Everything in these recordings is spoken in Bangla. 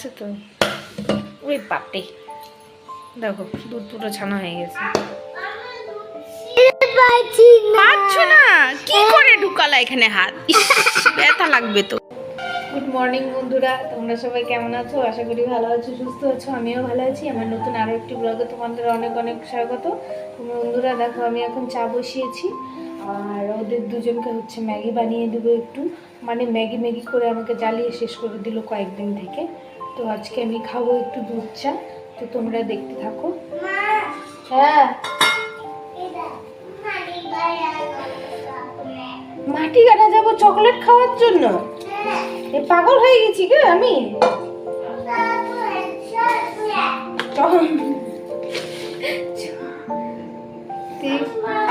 আছে তো। ওই বাপরে। দেখো দুধ পুরো ছানা হয়ে গেছে। না? এখানে হাত? ব্যথা লাগবে তো। গুড মর্নিং বন্ধুরা। তোমরা সবাই কেমন আছো? আশা করি ভালো আছো, সুস্থ আছো। আমিও ভালো আছি। আমার নতুন আরও একটি ব্লগে তোমাদের অনেক অনেক স্বাগত। বন্ধুরা, দেখো, আমি এখন চা বসিয়েছি। আর ওদের দুজনকে হচ্ছে ম্যাগি বানিয়ে দেবো একটু। মানে ম্যাগি ম্যাগি করে আমাকে জ্বালিয়ে শেষ করে দিল কয়েকদিন থেকে। তো আজকে আমি খাব একটু দুধ চা। তো তোমরা দেখতে থাকো। হ্যাঁ। মাটি কাটা যাব চকলেট খাওয়ার জন্য? এ পাগল হয়ে গেছি গে আমি?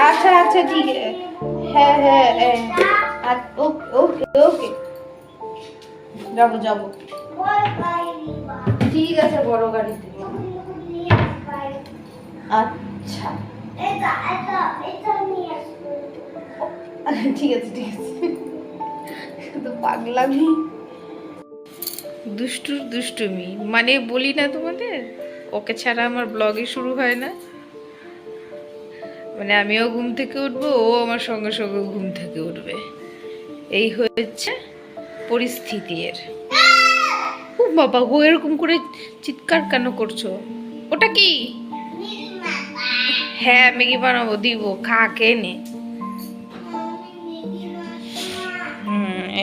আচ্ছা আচ্ছা ঠিক আছে। হ্যাঁ হ্যাঁ হ্যাঁ। ওকে ওকে ওকে। যাব যাব। ঠিক আছে বড় গাড়িতে। আচ্ছা। ঠিক আছে ঠিক আছে। শুধু পাগলামি। দুষ্টুর দুষ্টুমি। মানে বলি না তোমাদের? ওকে ছাড়া আমার ব্লগই শুরু হয় না। মানে আমিও ঘুম থেকে উঠবো, ও আমার সঙ্গে সঙ্গে ঘুম থেকে উঠবে। এই হচ্ছে পরিস্থিতি এর। ও বাবা ও এরকম করে চিৎকার কেন করছ? ওটা কি? হ্যাঁ ম্যাগি বানাবো, দিব, খা কে নে।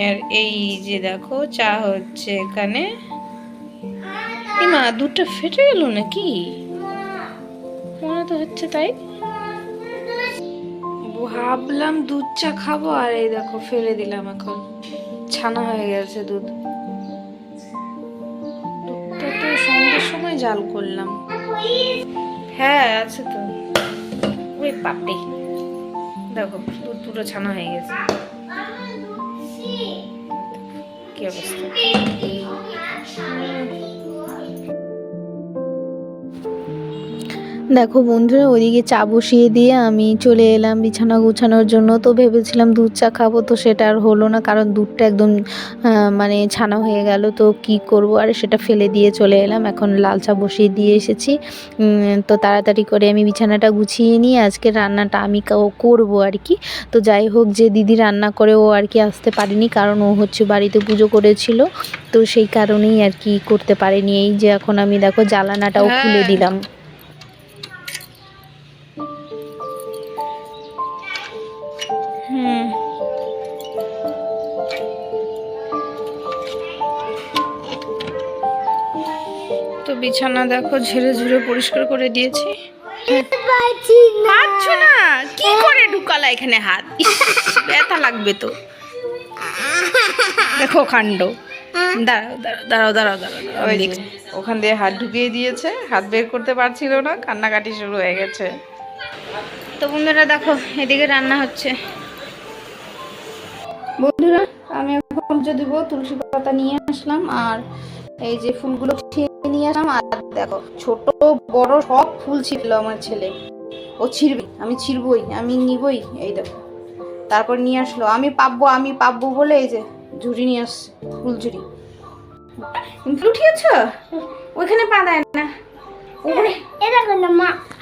এর এই যে দেখো, চা হচ্ছে এখানে। মা, দুধটা ফেটে গেল নাকি? মনে তো হচ্ছে তাই। ভাবলাম দুধ চা খাব, আর এই দেখো, ফেলে দিলাম এখন। ছানা হয়ে গেছে দুধ। জাল করলাম। হ্যাঁ আছে তো। ওই পাপে দেখো দুধ পুরো ছানা হয়ে গেছে। কি অবস্থা? দেখো বন্ধুরা ওইদিকে চা বসিয়ে দিয়ে আমি চলে এলাম বিছানা গুছানোর জন্য। তো ভেবেছিলাম দুধ চা খাব তো সেটা আর হলো না কারণ দুধটা একদম মানে ছানা হয়ে গেল। তো কি করব আর সেটা ফেলে দিয়ে চলে এলাম। এখন লাল চা বসিয়ে দিয়ে এসেছি। তো তাড়াতাড়ি করে আমি বিছানাটা গুছিয়ে নিয়ে আজকে রান্নাটা আমি করব আর কি। তো যাই হোক যে দিদি রান্না করে ও আর কি আসতে পারেনি কারণ ও হচ্ছে বাড়িতে পুজো করেছিল। তো সেই কারণেই আর কি করতে পারেনি। এই যে এখন আমি দেখো জ্বালানাটাও খুলে হ্যাঁ। দিলাম। বিছানা দেখো ঝেড়ে ঝুড়ে পরিষ্কার করে দিয়েছি। পাচ্ছ না। কি করে ঢুকালা এখানে হাত? ব্যথা লাগবে তো। দেখো কাণ্ড। দাঁড়াও দাঁড়াও দাঁড়াও। ওখান দিয়ে হাত ঢুকিয়ে দিয়েছে হাত বের করতে পারছিল না কান্নাকাটি শুরু হয়ে গেছে। তো বন্ধুরা দেখো এদিকে রান্না হচ্ছে। বন্ধুরা আমি এখন পুজো দিব তুলসী পাতা নিয়ে আসলাম আর এই যে ফুলগুলো ছিঁড়ে নিয়ে আসলাম আর দেখো ছোট বড় সব ফুল ছিল আমার ছেলে। ও ছিঁড়বে আমি ছিঁড়বই আমি নিবই এই দেখো। তারপর নিয়ে আসলো আমি পাববো আমি পাববো বলে এই যে ঝুড়ি নিয়ে আসছে ফুল ঝুড়ি। উঠিয়েছ? ওইখানে পা দেয় না। ওখানে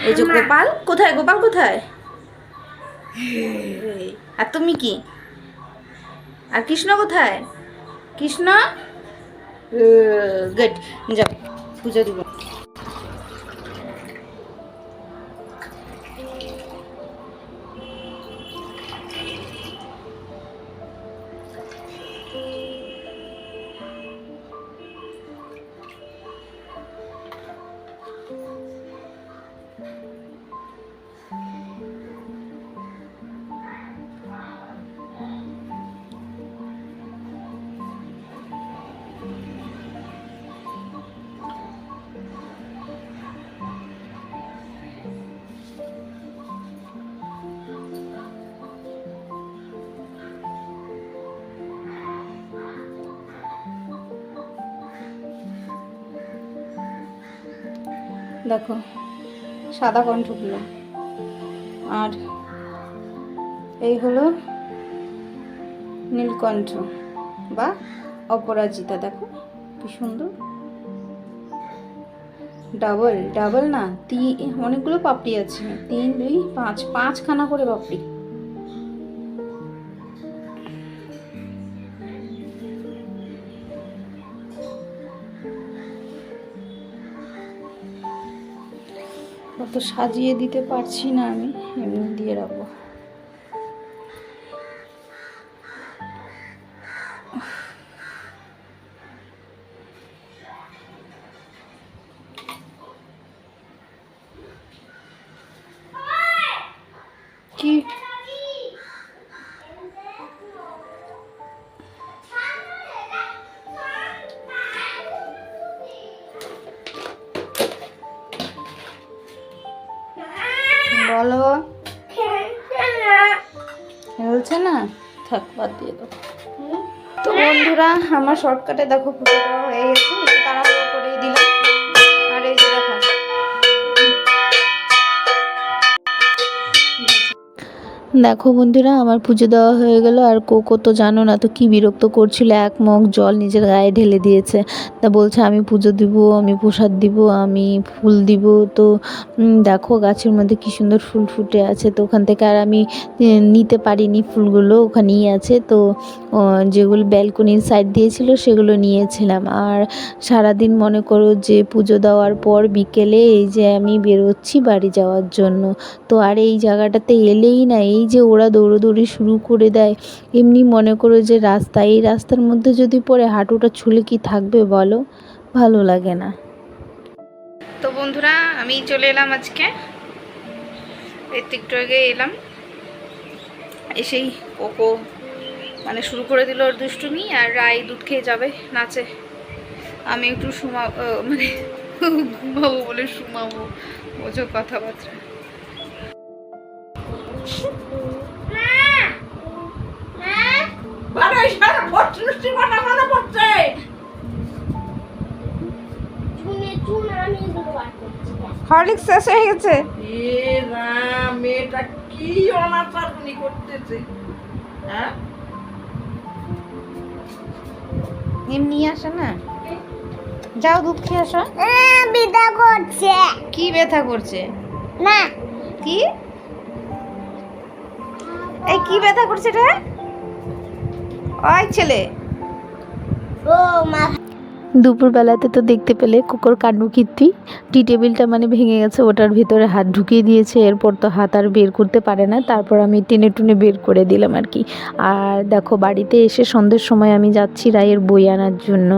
এই যে গোপাল কোথায়? গোপাল কোথায়? আর তুমি কি? আর কৃষ্ণ কোথায়? কৃষ্ণ? গুড যাও। পুজো দিব দেখো, সাদা কণ্ঠগুলো আর এই হলো নীলকণ্ঠ বা অপরাজিতা, দেখো কি সুন্দর। ডাবল ডাবল না তিন অনেকগুলো পাপড়ি আছে। তিন, দুই, পাঁচ, পাঁচখানা করে পাপড়ি। অত সাজিয়ে দিতে পারছি না আমি এমনি দিয়ে রাখব। কি খেলছে না? থাক, বাদ দিয়ে দাও। তো বন্ধুরা, আমার শর্টকাটে দেখো দেওয়া হয়ে গেছে, তাড়াহুড়ো করেই দিলাম। দেখো বন্ধুরা, আমার পুজো দেওয়া হয়ে গেল। আর কোকো তো জানো না তো কি বিরক্ত করছিল। এক মগ জল নিজের গায়ে ঢেলে দিয়েছে। তা বলছে, আমি পুজো দিব, আমি প্রসাদ দিব, আমি ফুল দিব। তো দেখো গাছের মধ্যে কি সুন্দর ফুল ফুটে আছে। তো ওখান থেকে আর আমি নিতে পারিনি ফুলগুলো, ওখানেই আছে। তো যেগুলো ব্যালকনির সাইড দিয়েছিল, সেগুলো নিয়েছিলাম। আর সারাদিন মনে করো যে পুজো দেওয়ার পর বিকেলে এই যে আমি বেরোচ্ছি বাড়ি যাওয়ার জন্য। তো আর এই জায়গাটাতে এলেই না, এই যে ওরা দৌড়োদৌড়ি শুরু করে দেয়, এমনি মনে করো যে রাস্তা। এই রাস্তার মধ্যে যদি পড়ে হাঁটুটা ছুলে কি থাকবে বলো? ভালো লাগে না। তো বন্ধুরা, আমি চলে এলাম আজকে। একটু আগে এলাম। এসেই কোকো মানে শুরু করে দিল ওর দুষ্টুমি আর রায় দুধ খেয়ে যাবে, নাচে। আমি একটু শুমা মানে ঘুমাবো বলে শুমাবো বোঝো কথাবার্তা। হরলিক্স শেষ হয়ে গেছে। এ রাম, মেয়েটা কি করতেছে হ্যাঁ? এমনি আসে না? যাও দুধ খেয়ে আসো বিদা করছে। কি ব্যথা করছে? না। কি? এই কি ব্যথা করছে রে ওই ছেলে। ও মা দুপুরবেলাতে তো দেখতে পেলে কুকুর কান্নু কীর্তি। টি টেবিলটা মানে ভেঙে গেছে, ওটার ভিতরে হাত ঢুকিয়ে দিয়েছে, এরপর তো হাত আর বের করতে পারে না, তারপর আমি টেনে টুনে বের করে দিলাম আর কি। আর দেখো, বাড়িতে এসে সন্ধ্যের সময় আমি যাচ্ছি রায়ের বই আনার জন্য।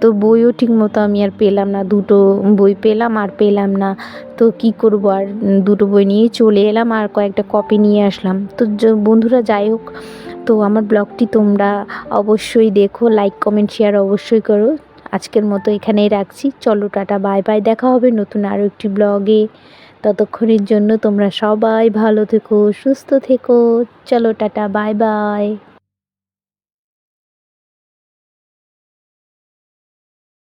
তো বইও ঠিক মতো আমি আর পেলাম না, দুটো বই পেলাম আর পেলাম না। তো কি করব আর দুটো বই নিয়ে চলে এলাম আর কয়েকটা কপি নিয়ে আসলাম। তো বন্ধুরা যাই হোক, তো আমার ব্লগটি তোমরা অবশ্যই দেখো, লাইক, কমেন্ট, শেয়ার অবশ্যই করো। আজকের মতো এখানেই রাখছি। চলো টাটা, বাই বাই। দেখা হবে নতুন আরও একটি ব্লগে। ততক্ষণের জন্য তোমরা সবাই ভালো থেকো, সুস্থ থেকো। চলো টাটা, বাই বাই।